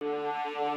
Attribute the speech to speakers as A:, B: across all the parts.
A: อุ้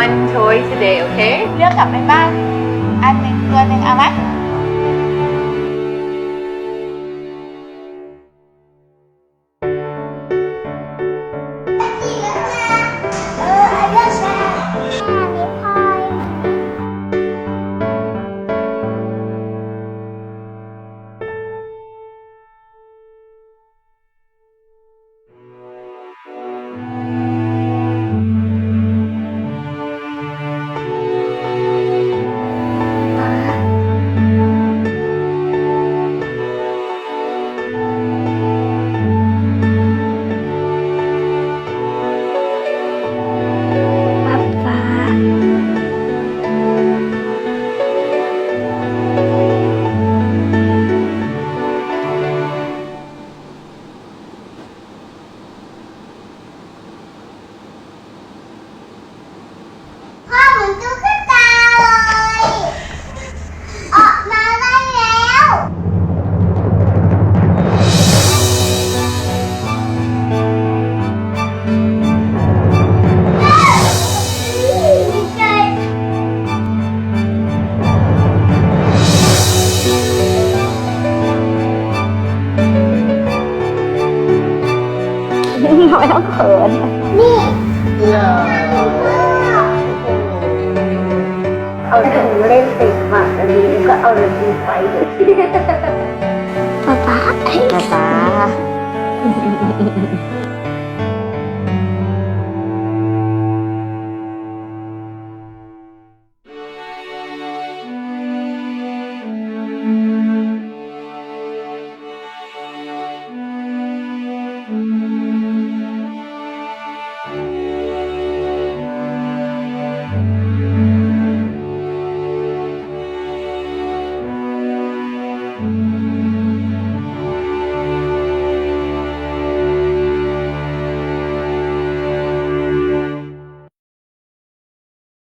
B: one toy today, okay? เลือกกลับไปบ้าน อันหนึ่งตัวหนึ่งเอาไหม
A: ทำไมต้องเขิน
C: นี่
A: เอาถุงเล่นติดมาอันนี้ก็เอาเลยดีไฟเลย